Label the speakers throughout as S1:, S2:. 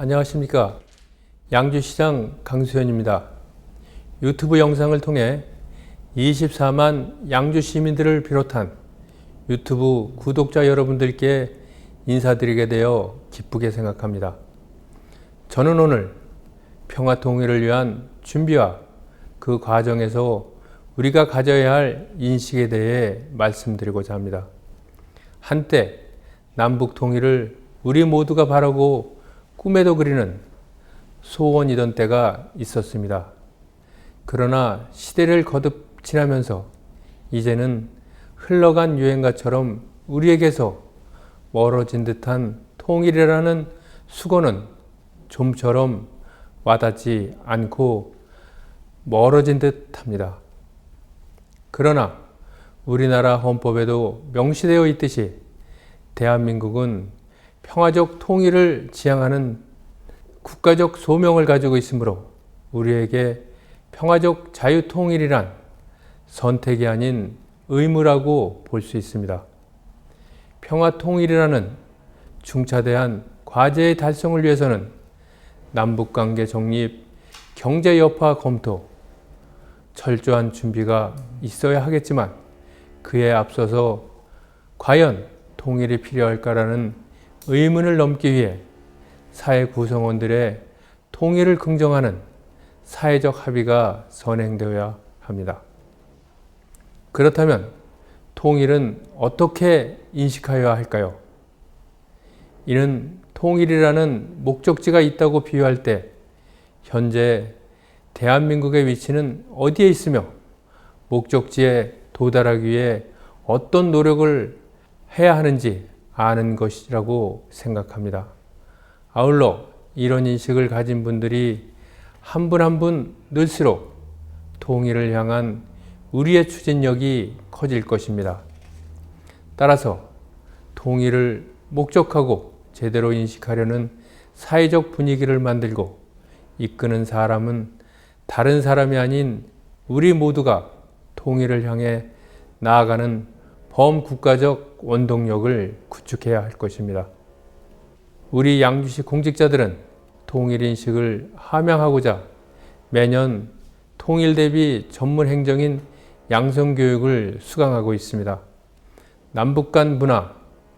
S1: 안녕하십니까. 양주시장 강수현입니다. 유튜브 영상을 통해 24만 양주 시민들을 비롯한 유튜브 구독자 여러분들께 인사드리게 되어 기쁘게 생각합니다. 저는 오늘 평화 통일을 위한 준비와 그 과정에서 우리가 가져야 할 인식에 대해 말씀드리고자 합니다. 한때 남북 통일을 우리 모두가 바라고 꿈에도 그리는 소원이던 때가 있었습니다. 그러나 시대를 거듭 지나면서 이제는 흘러간 유행가처럼 우리에게서 멀어진 듯한 통일이라는 수고는 좀처럼 와닿지 않고 멀어진 듯 합니다. 그러나 우리나라 헌법에도 명시되어 있듯이 대한민국은 평화적 통일을 지향하는 국가적 소명을 가지고 있으므로 우리에게 평화적 자유통일이란 선택이 아닌 의무라고 볼 수 있습니다. 평화통일이라는 중차대한 과제의 달성을 위해서는 남북관계 정립, 경제 여파 검토, 철저한 준비가 있어야 하겠지만 그에 앞서서 과연 통일이 필요할까라는 의문을 넘기 위해 사회 구성원들의 통일을 긍정하는 사회적 합의가 선행되어야 합니다. 그렇다면 통일은 어떻게 인식하여야 할까요? 이는 통일이라는 목적지가 있다고 비유할 때 현재 대한민국의 위치는 어디에 있으며 목적지에 도달하기 위해 어떤 노력을 해야 하는지 아는 것이라고 생각합니다. 아울러 이런 인식을 가진 분들이 한 분 한 분 늘수록 통일을 향한 우리의 추진력이 커질 것입니다. 따라서 통일을 목적하고 제대로 인식하려는 사회적 분위기를 만들고 이끄는 사람은 다른 사람이 아닌 우리 모두가 통일을 향해 나아가는 범국가적 원동력을 구축해야 할 것입니다. 우리 양주시 공직자들은 통일인식을 함양하고자 매년 통일 대비 전문 행정인 양성 교육을 수강하고 있습니다. 남북 간 문화,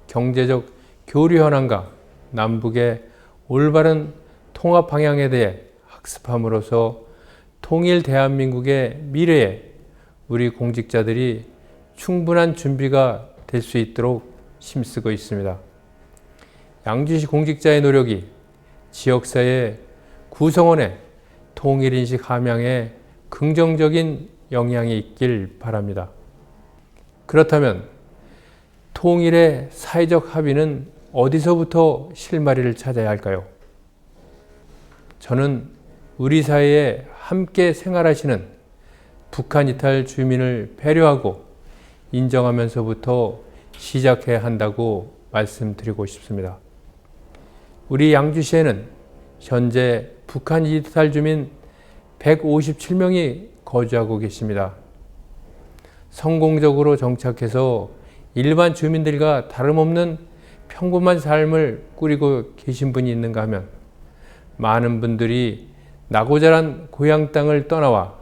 S1: 경제적 교류 현황과 남북의 올바른 통합 방향에 대해 학습함으로써 통일 대한민국의 미래에 우리 공직자들이 충분한 준비가 될 수 있도록 힘쓰고 있습니다. 양주시 공직자의 노력이 지역사회 구성원의 통일인식 함양에 긍정적인 영향이 있길 바랍니다. 그렇다면 통일의 사회적 합의는 어디서부터 실마리를 찾아야 할까요? 저는 우리 사회에 함께 생활하시는 북한 이탈 주민을 배려하고 인정하면서부터 시작해야 한다고 말씀드리고 싶습니다. 우리 양주시에는 현재 북한 이탈 주민 157명이 거주하고 계십니다. 성공적으로 정착해서 일반 주민들과 다름없는 평범한 삶을 꾸리고 계신 분이 있는가 하면 많은 분들이 나고 자란 고향 땅을 떠나와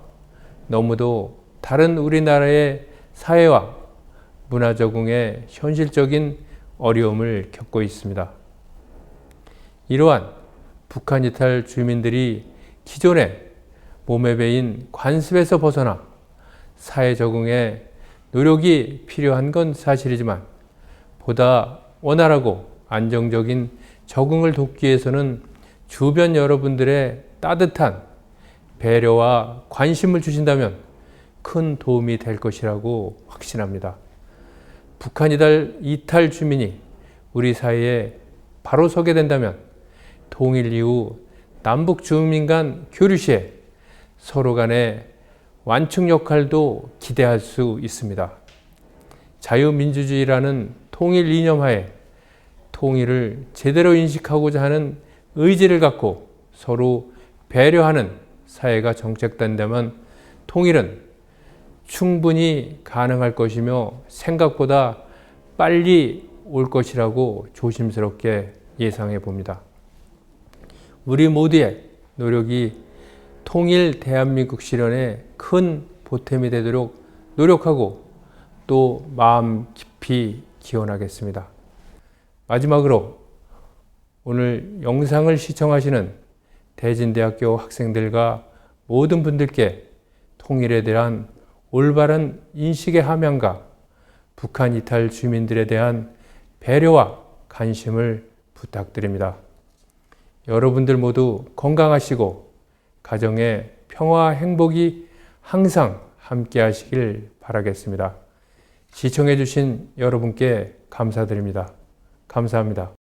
S1: 너무도 다른 우리나라의 사회와 문화 적응에 현실적인 어려움을 겪고 있습니다. 이러한 북한 이탈 주민들이 기존에 몸에 배인 관습에서 벗어나 사회 적응에 노력이 필요한 건 사실이지만 보다 원활하고 안정적인 적응을 돕기 위해서는 주변 여러분들의 따뜻한 배려와 관심을 주신다면 큰 도움이 될 것이라고 확신합니다. 북한 이달 이탈 주민이 우리 사회에 바로 서게 된다면 통일 이후 남북 주민 간 교류 시에 서로 간의 완충 역할도 기대할 수 있습니다. 자유민주주의라는 통일 이념 하에 통일을 제대로 인식하고자 하는 의지를 갖고 서로 배려하는 사회가 정착된다면 통일은 충분히 가능할 것이며 생각보다 빨리 올 것이라고 조심스럽게 예상해 봅니다. 우리 모두의 노력이 통일 대한민국 실현에 큰 보탬이 되도록 노력하고 또 마음 깊이 기원하겠습니다. 마지막으로 오늘 영상을 시청하시는 대진대학교 학생들과 모든 분들께 통일에 대한 올바른 인식의 함양과 북한 이탈 주민들에 대한 배려와 관심을 부탁드립니다. 여러분들 모두 건강하시고 가정의 평화 행복이 항상 함께 하시길 바라겠습니다. 시청해 주신 여러분께 감사드립니다. 감사합니다.